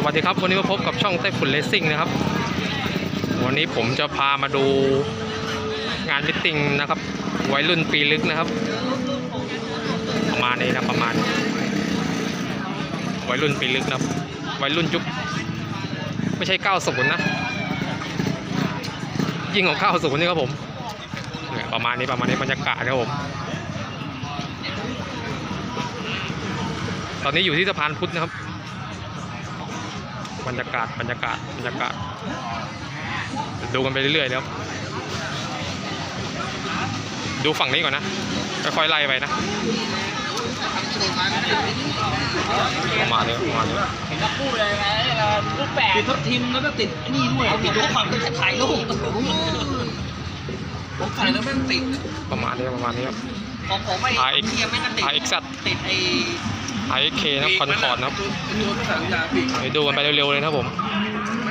สวัสดีครับ วันนี้มาพบกับช่องไต้ฝุ่นเลสซิ่งนะครับ วันนี้ผมจะพามาดูงานมิทติ้งนะครับวัยรุ่นปีลึกนะครับ ประมาณนี้นะประมาณวัยรุ่นปีลึกนะวัยรุ่นยุคไม่ใช่90นะยิ่งกว่า90นี่ครับผมประมาณนี้ประมาณนี้บรรยากาศครับผมตอนนี้อยู่ที่สะพานพุทธนะครับ บรรยากาศบรรยากาศบรรยากาศ ดูกันไปเรื่อยๆนะครับดูฝั่งนี้ก่อนนะค่อยๆไล่ไปนะประมาณนี้ประมาณนี้ก็พูดเลยไงรูปแปดติดทับทิมแล้วก็ติดนี่ด้วยติดข้อความตั้งแต่ถ่ายรูปผมใส่แล้วแม่งติด ประมาณนี้ประมาณนี้ครับของผมไม่ RX เทียมไม่ก็ติด RX ติดไอ้ IK นะคอนคอร์ดนะครับตัวภาษาอังกฤษปีกไปดูกันไปเร็วๆเลยนะครับผม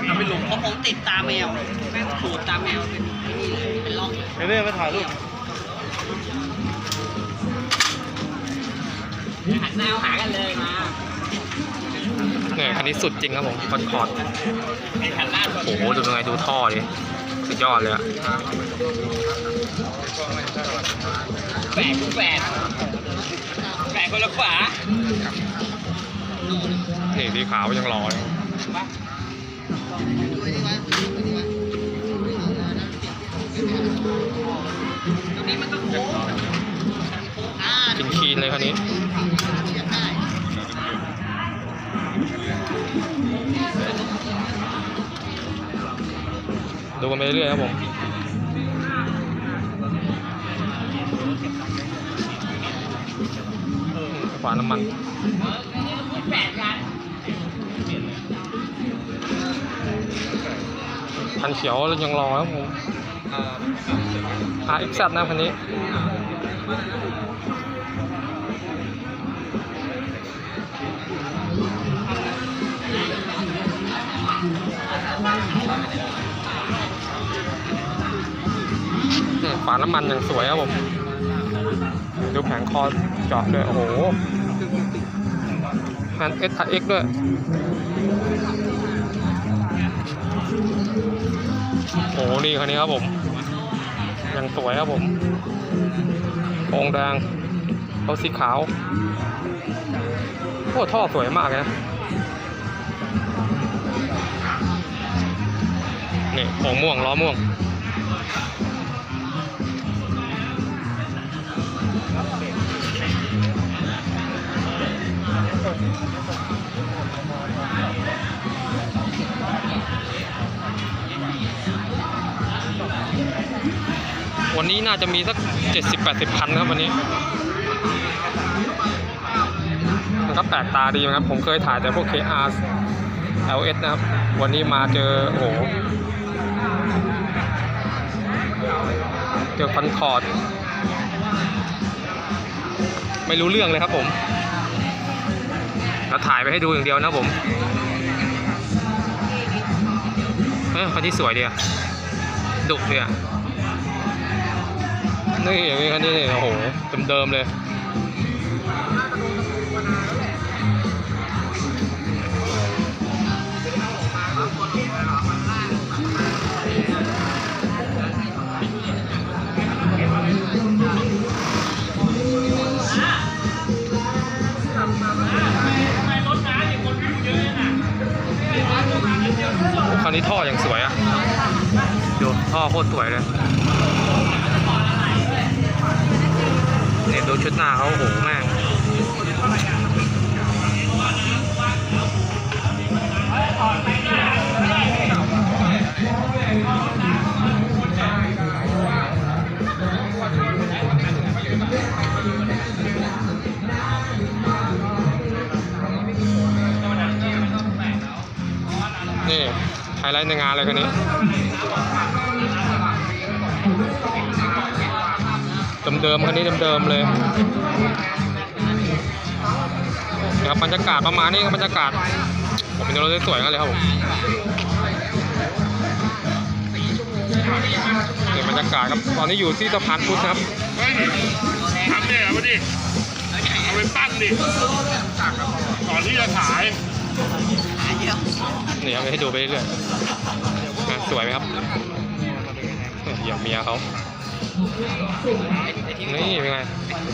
เอาไปลงของผมติดตาแมวแม่งขูดตาแมวเป็นไอ้นี่เลยเป็นร่องเลยเรื่อยๆมาถ่ายรูปหันแนวหากันเลยมาเนี่ยคันนี้สุดจริงครับผมคอนคอร์ดไอ้ขันล่าสุดโอ้โหดูยังไงดูท่อดิสุดยอดเลยอะแปดแปดแปด คนละฝานี่สีขาวยังรอเลยตรงนี้มันก็โค้งอ่ากินคีนเลยคันนี้ดูกันไปเรื่อยๆครับผม ฝาน้ำมันทันคันเขียวยังรอครับผม RX นะคันนี้ฝาน้ำมันอย่างสวยครับผม ดูแผงคอ จาะด้วย โอ้โหแผง S X ด้วยโอ้โหนี่คันนี้ครับผมยังสวยครับผมโครงแดงรถสีขาวโอ้ท่อสวยมากเลยนะนี่โครงม่วงล้อม่วง วันนี้น่าจะมีสัก 70-80คันครับวันนี้มันก็แปลกตาดีนะครับ ผมเคยถ่ายแต่พวก KR LS นะครับ วันนี้มาเจอโอ้โหเจอคอนคอร์ด ไม่รู้เรื่องเลยครับผม เราถ่ายไปให้ดูอย่างเดียวนะผมเออคันนี้สวยดีอะดุดีอะนี่อย่างนี้คันนี้นี่โอ้โหเดิมๆเลย นี้ท่ออย่างสวยอะดูท่อโคตรสวยเลยเนี่ยดูชุดหน้าเขาโอ้โหแม่ง ไฮไลท์ในงานเลยคันนี้เดิมๆคันนี้เดิมๆเลยนะครับบรรยากาศประมาณนี้ครับบรรยากาศผมเป็นรถสวยๆกันเลยครับผมนี่บรรยากาศครับตอนนี้อยู่ที่สะพานพุทธครับทำเนี่ยเอาดิเอาไปปั้นดิก่อนที่จะขาย นี่เอาไปให้ดูไปเรื่อยๆอะสวยไหมครับเอออย่าเมียเขานี่เป็นไง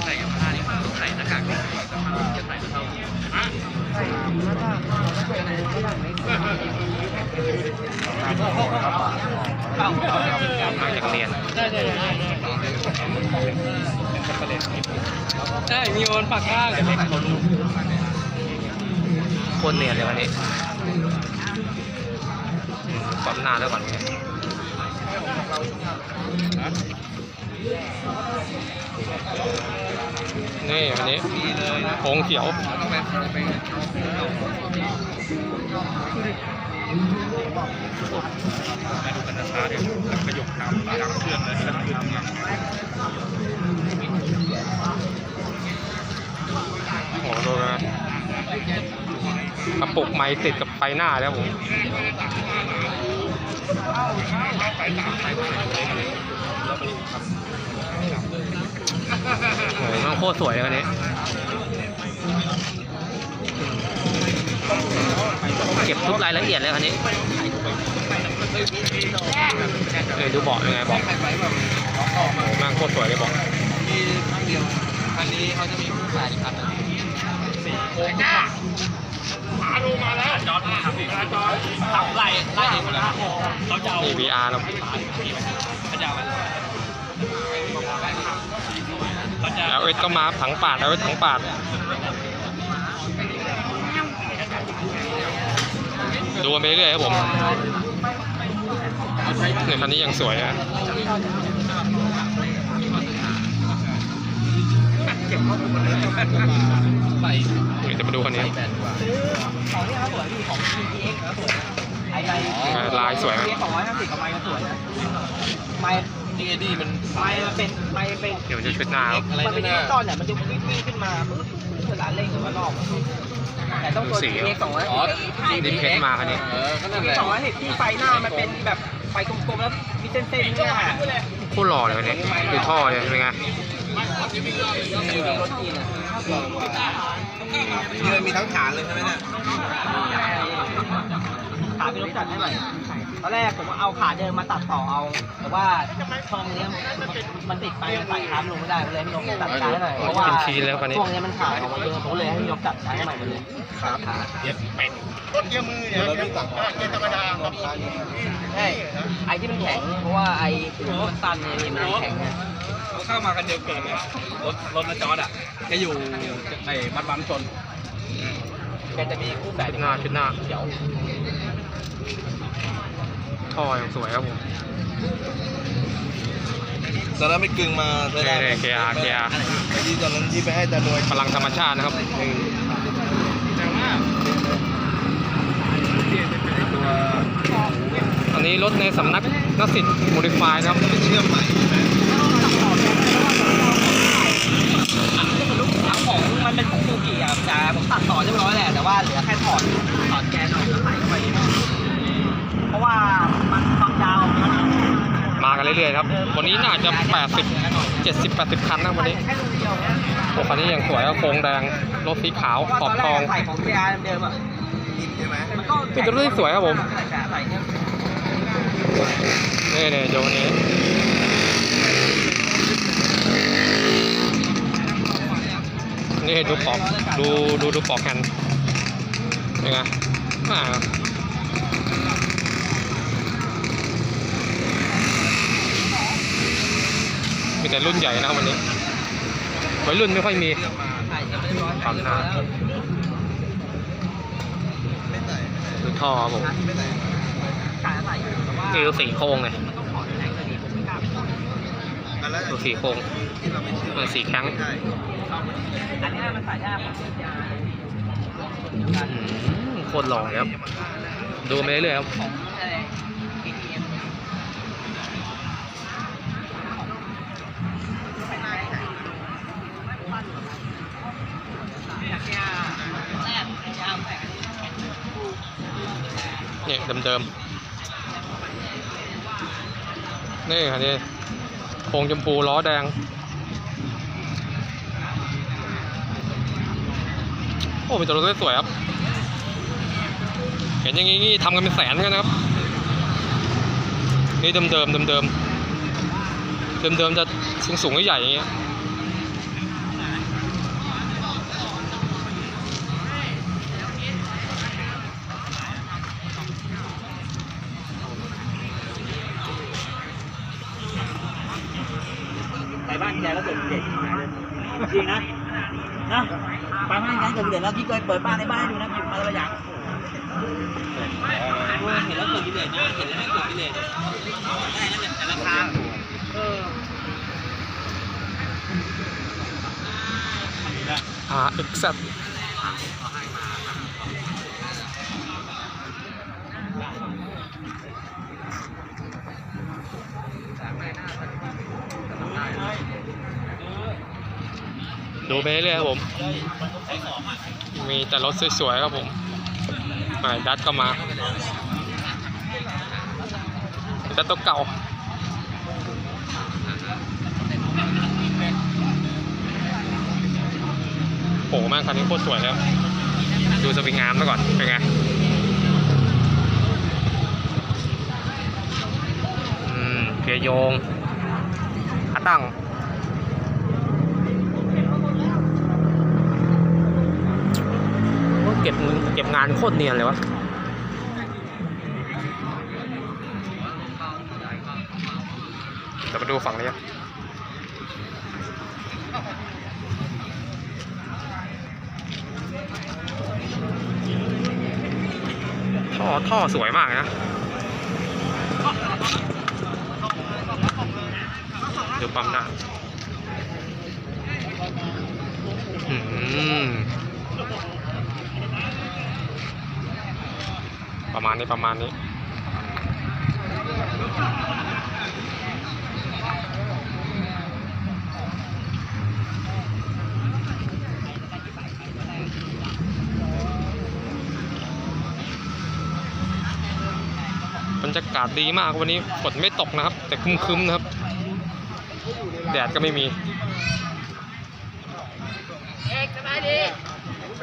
ใส่กับผ้านี่ใส่หน้ากากจะใส่เท่ามาจากเรียนใช่มีโอนปากข้างโคนเนียนเลยวันนี้ ปั๊มหน้าแล้วก่อนนี่วันนี้โค้งเขียวมาดูกันช้าๆเดี๋ยวขยกตามดังเพื่อนเลยแล้วคือทำงานโอ้โหดูนะกระปุกไม้ติดกับไฟหน้าแล้วผม โอ้โหมันโคตรสวยเลยคันนี้เก็บทุกรายละเอียดเลยคันนี้เออดูเบาะยังไงเบาะโอ้โหม่งโคตรสวยเลยเบาะมีครั้งเดียวคันนี้เขาจะมีผู้ใส่คันนึงจอดครับพี่จอดทำไล่ไล่เอง มี VR แล้วเขาจะเอาแล้วเอสก็มาถังปาดแล้วเอสถังปาดดูไปเรื่อยครับผมเนี่ยคันนี้ยังสวยนะ ใส่เดี๋ยวจะมาดูคันนี้ของนี่ครับสวยพี่ของ GTX สวยไอ้ไลลายสวยไหมสองร้อยห้าสิบกับไม้ก็สวยนะไม้นี่ไอ้นี่มันไม้มันเป็นไม้เป็นเดี๋ยวจะชุดหนาครับมันเป็นตอลเนี่ยมันจะวิ่งขึ้นมาปุ๊บเวลาเร่งหรือว่ารอบแต่ต้องตัว GTX สองร้อยดิเพชรมาคันนี้เออก็นั่นแหละสองร้อยสิบที่ไฟหน้ามันเป็นแบบไฟกลมๆแล้วมีเส้นๆเนี่ยโคตรหล่อเลยคันนี้ดูท่อเลยเป็นไง รถจีนอะนี่มีทั้งฐานเลยใช่ไหมเนี่ย ขาพี่รถจัดให้ใหม่ ตอนแรกผมเอาขาเดิมมาตัดต่อเอา แต่ว่าช่องเนี้ยมันติดไปมันใส่ค้ามลงไม่ได้เลยพี่นกตัดใช้ให้หน่อยเพราะว่าเป็นทีแล้วคันนี้ช่วงนี้มันขาดออกมาเยอะผมเลยให้พี่นกตัดใช้ให้ใหม่หมดเลยครับเย็ดเป็ดต้นเยี่ยมือเนี่ยเราต้องสั่งเย็ดธรรมดาครับใช่ไอ้ที่มันแข็งเพราะว่าไอ้มันตันเนี่ยมันแข็งไงเขาเข้ามากันเดียวเกินเลยรถรถนะจอดอะแกอยู่ไอ้มัดบัมชนแกจะมีคู่แฝดชุดหน้าชุดหน้าเขียว ท่อยังสวยครับผมตอนนั้นไม่กึ่งมานี่นี่เกียร์เกียร์ไอ้ที่ตอนนั้นที่ไปให้ตาหน่วยพลังธรรมชาตินะครับแต่ว่าอันนี้รถในสำนักนสิทธิ์โมดิฟายนะครับเชื่อมใหม่ใช่ไหมทั้งของมันเป็นของซูกิอะแต่ผมตัดต่อเรียบร้อยแหละแต่ว่าเหลือแค่ถอดถอดแกนออกแล้วใส่เข้าไปเพราะว่ามันบางดาวมัน มา กันเรื่อยๆครับ วันนี้น่าจะ 80 70 80 คันนะวันนี้โอ้คันนี้ยังสวยครับโครงแดง รถสีขาวขอบทองใส่ของ GR เดิมอะอินใช่ไหมมันก็เป็นรถที่สวยครับผมใส่เนี่ยโยนี้นี่ดูปอกดูดูดูปอกแฮนด์เป็นไงอ่า แต่รุ่นใหญ่นะครับวันนี้วัยรุ่นไม่ค่อยมีใส่ยังไม่ได้ร้อยปั๊มหน้าไม่ใส่ดูท่อครับผมไม่ใส่ขายใส่แต่ว่านี่ดูสีโค้งเลยมันต้องถอดแข็งเลยดิผมไม่กล้าไปถอดกันแล้วดูสีโค้งที่เราไม่เชื่อเออสีแข็งใช่อันเนี้ยมันใส่ได้ของ GR อืมโคตรหล่อเลยครับ ดูไปเรื่อยๆครับ เนี่ยเดิมๆนี่คันนี้โครงชมพูล้อแดง โอ้เป็นตัวรถสวยครับ เห็นอย่างงี้ทำกันเป็นแสนกันนะครับ นี่เดิมเดิมเดิมเดิมเดิมเดิมๆจะสูงสูงๆใหญ่ๆอย่างเงี้ย ไปบ้านแกแล้วเกิดเด็ดจริงนะนะไปบ้านแก เกิดเด็ดแล้วที่เคยเปิดบ้านในบ้านให้ดูนะอยู่มาระยะเห็นแล้วเกิดกิเลสนะเห็นแล้วเกิดกิเลสได้นั่นแหละแต่ราคาเอออ่าเอ็กซ์ดูไปเรื่อยครับผม มีแต่รถสวยๆครับผมมาดัดก็มาแต่ตัวเก่าโหม่งคันนี้โคตรสวยเลยครับดูสปริงงามมาก่อน เป็นไงอืมเกียร์โยงขาตั้ง โอ้เก็บเก็บงานโคตรเนียนเลยวะเดี๋ยวมาดูฝั่งนี้ท่อท่อสวยมากเลยนะดูปั๊มหน้าอืม ประมาณนี้ประมาณนี้บรรยากาศดีมากวันนี้ฝนไม่ตกนะครับ แต่ครึ้มๆนะครับ แดดก็ไม่มีเอกสบายดูไ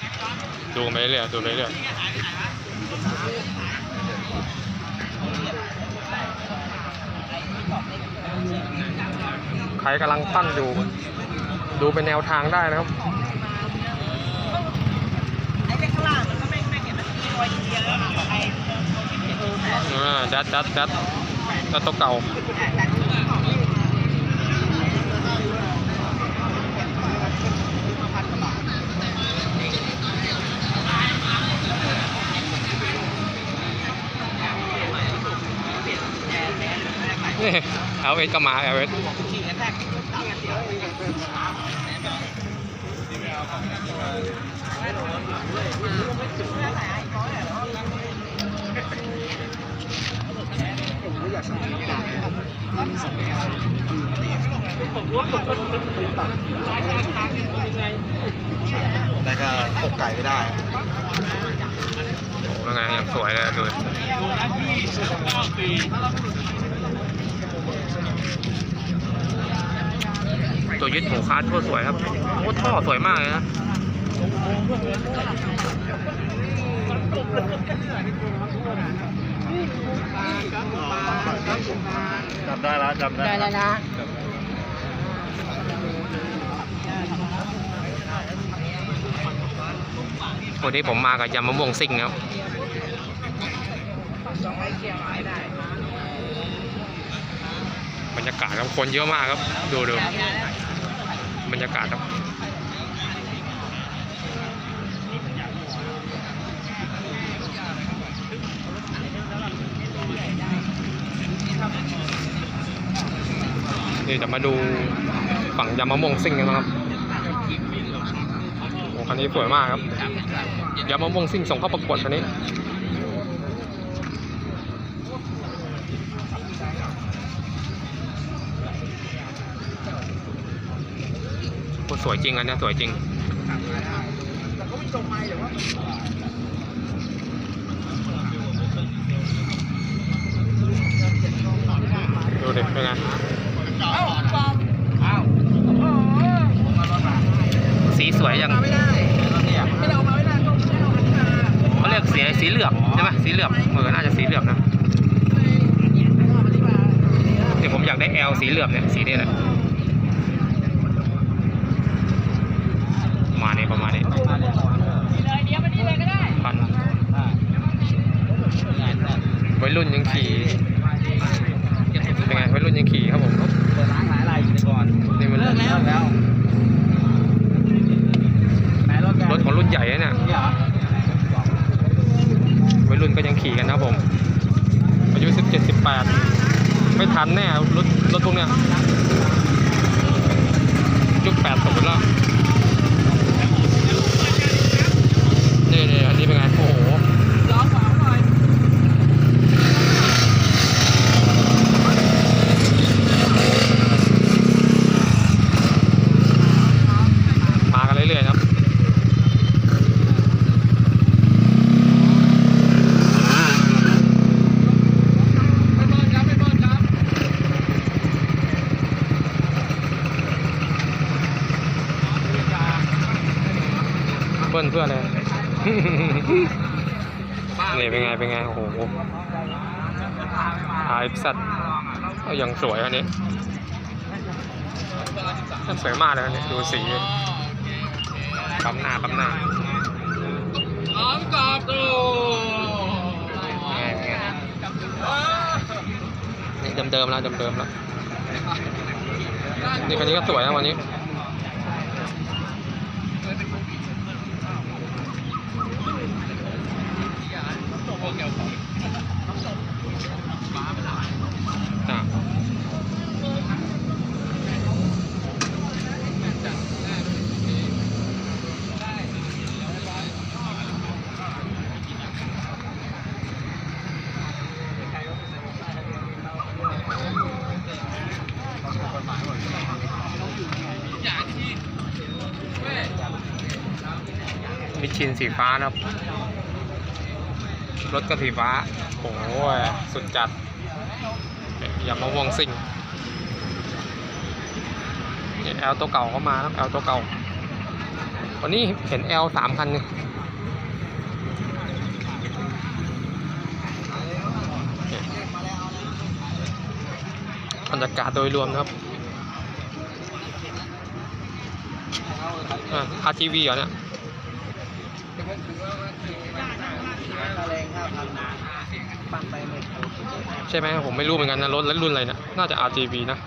ป ดูไปเรื่อยๆดูไปเรื่อยๆใครกำลังปั้นอยู่ ดูเป็นแนวทางได้นะครับไอ้ข้างล่างมันก็ไม่ไม่เห็นมันมีรอยเดียวแล้วไอ้ อ่าดัดดัดดัดดัดตัวเก่า นี่เอาเอสก็มาเอาเอสแต่ก็ตกไก่ไม่ได้โอ้แล้วไงยังสวยเลยดู ตัวยึดหูคาร์ทั่วสวยครับโอ้ท่อสวยมากเลยนะจำได้แล้วจำได้ได้แล้วนะวันนี้ผมมากับยำมะม่วงซิ่งครับบ รรยากาศครับคนเยอะมากครับ ดูดูบรรยากาศครับนี่จะมาดูฝั่งยำมะม่วงซิ่งกันนะครับโอ้คันนี้สวยมากครับยำมะม่วงซิ่งส่งเข้าประกวดคันนี้ สวยจริงอันนี้สวยจริงดูดิเป็นไงสีสวยอย่างไม่ได้ไม่ได้เอามาไม่ได้ต้องสีสีเหลือบใช่ไหมสีเหลือบเออนน่าจะสีเหลือบนะเดี๋ยวผมอยากได้ L สีเหลือบเนี่ยสีนี้แหละประ มาณนี้ประมาณนี้พันวัยรุ่นยังขี่เป็นไงวัยรุ่นยังขี่ครับผมเปิดร้านขายอะไรอยู่ในก่อนนี่มันเลิกแล้วแล้วไหนรถแกรถของรุ่นใหญ่นะเนี่ยนี่เหรอวัยรุ่นก็ยังขี่กันนะครับผม อายุสิบเจ็ดสิบแปดไม่ทันแน่รถรถพวกเนี้ยยุคแปดศูนย์แล้วนี่นี่อันนี้เป็นไง โอ้โห ร้องฝาหน่อย มากันเรื่อยๆนะครับ เบิ้ลเพื่ออะไร นี่เป็นไง เป็นไง โอ้โหไอสัตว์ ก็ยังสวยอันนี้สวยมากเลยอันนี้ดูสีปั๊มหน้าปั๊มหน้าน้องกอบดูนี่เดิมๆแล้วเดิมๆแล้วนี่คันนี้ก็สวยนะวันนี้โอะมิชชินสีฟ้านะครับ รถก็สีฟ้า โอ้โหสุดจัด อย่ามาวงซิ่งแอลตัวเก่าก็มาแล้วแอลตัวเก่า วันนี้เห็นแอลสามคันนี่บรรยากาศโดยรวมนะครับอาทีวีเหรอเนี่ย ค่าแรงห้าพันปั้นไปหมื่นใช่ไหมผมไม่รู้เหมือนกันนะรถรุ่นอะไรนะน่าจะ RGB นะ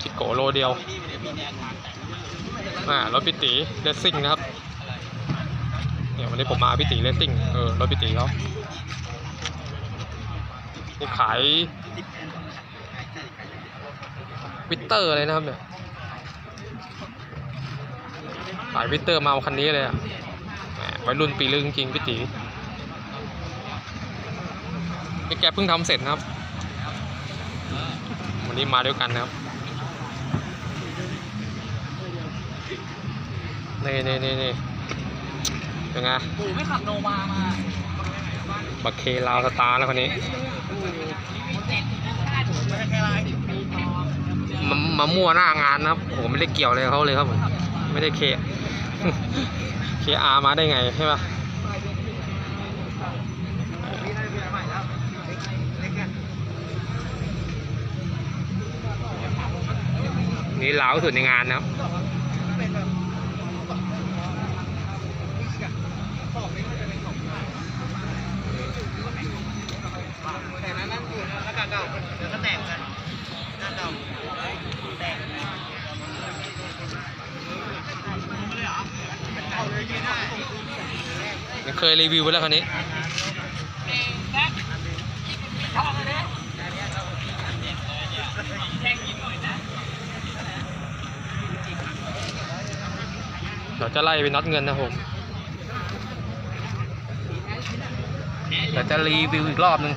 จิโกโลเดียวอ่ารถพิตีเลสซิ่งนะครับเนี่ยวันนี้ผมมาพิตีเลสซิ่งเออรถพิตีเขานี่ขายวิตเตอร์เลยนะครับเนี่ย ขายวิเตอร์มาเอาคันนี้เลยอะวัยรุ่นปีลึกจริงๆพิตีนี่แกเพิ่งทำเสร็จนะครับ วันนี้มาด้วยกันนะครับนี่นี่นี่นี่เป็นไงปู่ไม่ขับโนมามาบักเคลาวสตาร์แล้วคนนี้ไม่ใช่แค่ไรมามามั่วหน้างานนะครับผมไม่ได้เกี่ยวอะไรเขาเลยครับผมไม่ได้เค เคอามาได้ไงใช่ปะนี่เลาสุดในงานนะครับ แต่นั้นนั่นอยู่แล้วก็เก่าเดี๋ยวก็แตกกันหน้าเก่าแตก เค ยรีวิวไปแล้วคันนี้เดี๋ยวจะไล่ไปน็อตเงินนะผมเดี๋ยวจะรีวิวอีกรอบนึง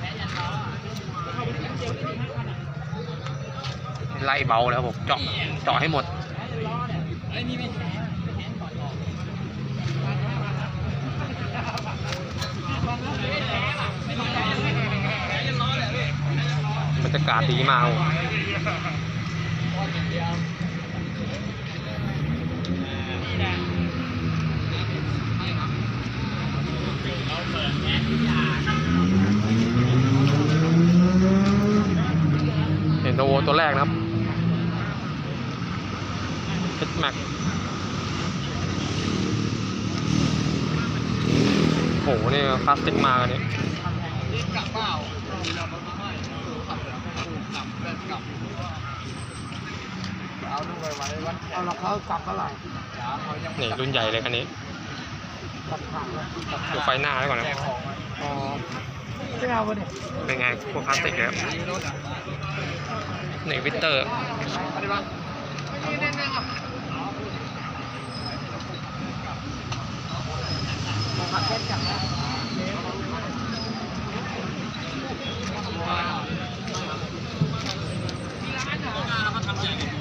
ไล่เบาแล้วผมเจาะเจาะให้หมด จยากาศดีมากเห็นตัวโวตัวแรกนะครับเฮดแม็กโหนี่คลาสติกมากันนี่ นี้เอาเราเขากลับเท่าไหร่นี่รุ่นใหญ่เลยคันนี้กลับถังแล้วกลับดูไฟหน้าไว้ก่อนนะอ๋อไม่เอาไปดิเป็นไงพวกคลาสสิกเลยครับนี่วิเตอร์ขับเส้นจังนะนะ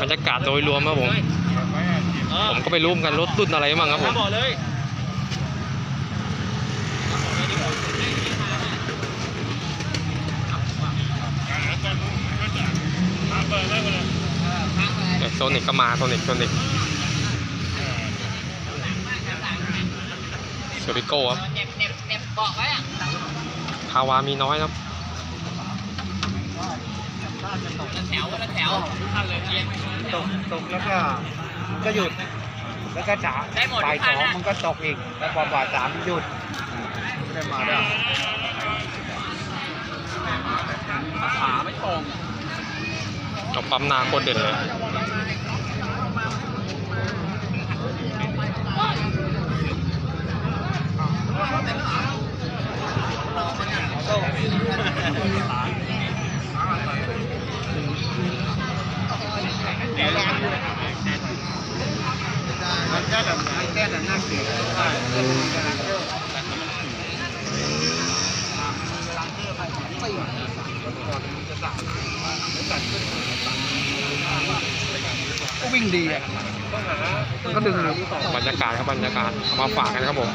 บรรยากาศโดยรวมครับผม ผมก็ไปรู้เหมือนกันรถรุ่นอะไรบ้างครับผมบอกเลยโซนิกก็มาโซนิกโซนิกโซริโก้ครับเน็บเน็บเน็บบอกไว้อะคาวามีน้อยครับ แถวละแถวท่านเลยเย็นตกตกแล้วก็ก็หยุด แล้วก็จ๋าได้หมดบ่ายทุกสคัอนงนะมันก็ตกอีกแล้วพอบ่ายสามหยุดไม่ได้มาได้ขาไม่ตรงเอาปั๊มหนาโคตรเด่นเลย มันแค่แบบมันแค่แต่นั่งเสียได้ก็วิ่งดีอะก็ดึงหนีต่อบ รรยากาศครับบรรยากาศ เอามาฝากกันครับผม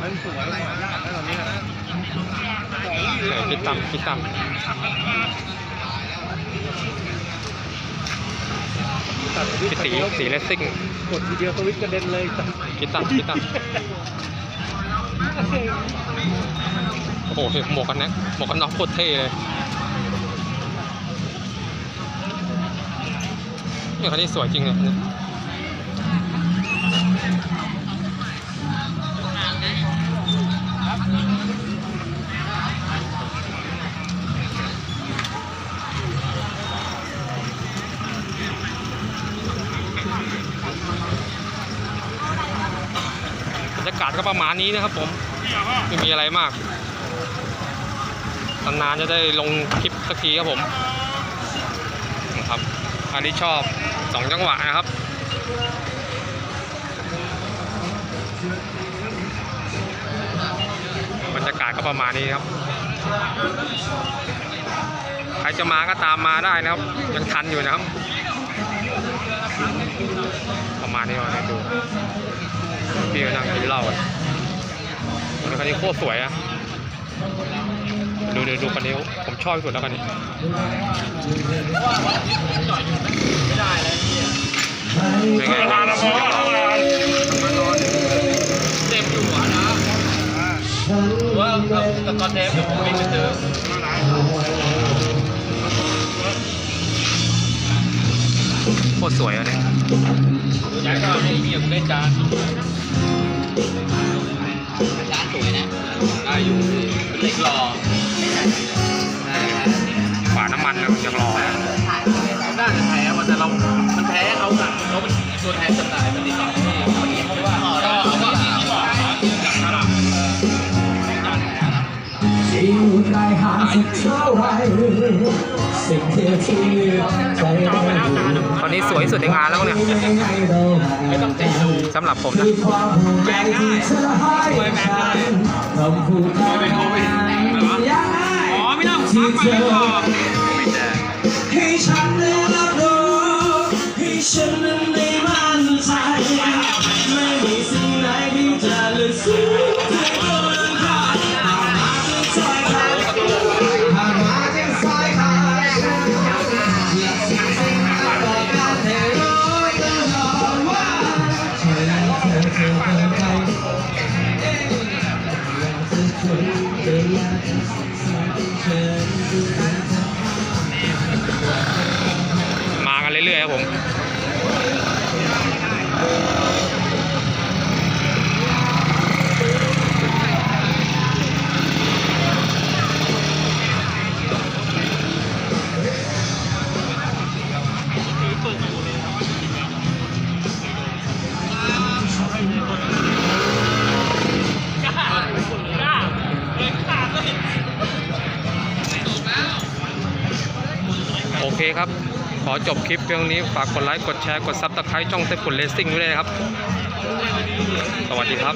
มันสวยแล้วตอนนี้เนี่ยคิดตั้มคิดตั้มพี่ตีสีเลสซิ่งกดทีเดียวสวิตช์กระเด็นเลยคิดตั้มคิดตั้มโอ้โหหมวกกันน็อกหมวกกันน็อกโคตรเท่เลยนี่คันนี้สวยจริงเลยเนี่ยบรรยากาศก็ประมาณนี้นะครับผมไม่มีอะไรมากนานๆจะได้ลงคลิปสักทีครับผมนะครับอันนี้ชอบสองจังหวะนะครับบรรยากาศก็ประมาณนี้ครับ ใครจะมาก็ตามมาได้นะครับ ยังทันอยู่นะครับ ประมาณนี้ก่อนให้ดู พี่ก็นั่งกินเหล้ากันวันนี้คันนี้โคตรสวยอะดูดูดูคันนี้ผมชอบที่สุดแล้วคันนี้เป็นไงเต็มอยู่หัวนะว่าเอาตะกอนเทปเดี๋ยวผมวิ่งไปซื้อโคตรสวยอะเนี่ยย้ายก็ให้เมียกูเล่นจาน ร้านสวยนะได้อยู่เหล็กหล่อฝาน้ำมันนะยังรอนะน่าจะแพ้ว่าแต่เรา มันแพ้เขาอะเราเป็นตัวแทนจำหน่ายมันติดต่อที่วันนี้เพราะว่าเราเอาว่าที่บอกจากตลาดสิ่งใดหาสักเท่าไรตอนนี้ สวยสุดในงานแล้วเนี่ยสำหรับผมนะแบงได้สวยแบงได้เป็นโควิดอ๋อไม่ต้องพักไปไม่พอให้ฉันได้รับรู้ให้ฉันนั้นได้มั่นใจไม่มีสิ ครับผม จบคลิปเพียงนี้ฝากกดไลค์กดแชร์กดซับสไครต์ช่องเซฟุนเลสซิ่งด้วยนะครับ สวัสดีครับ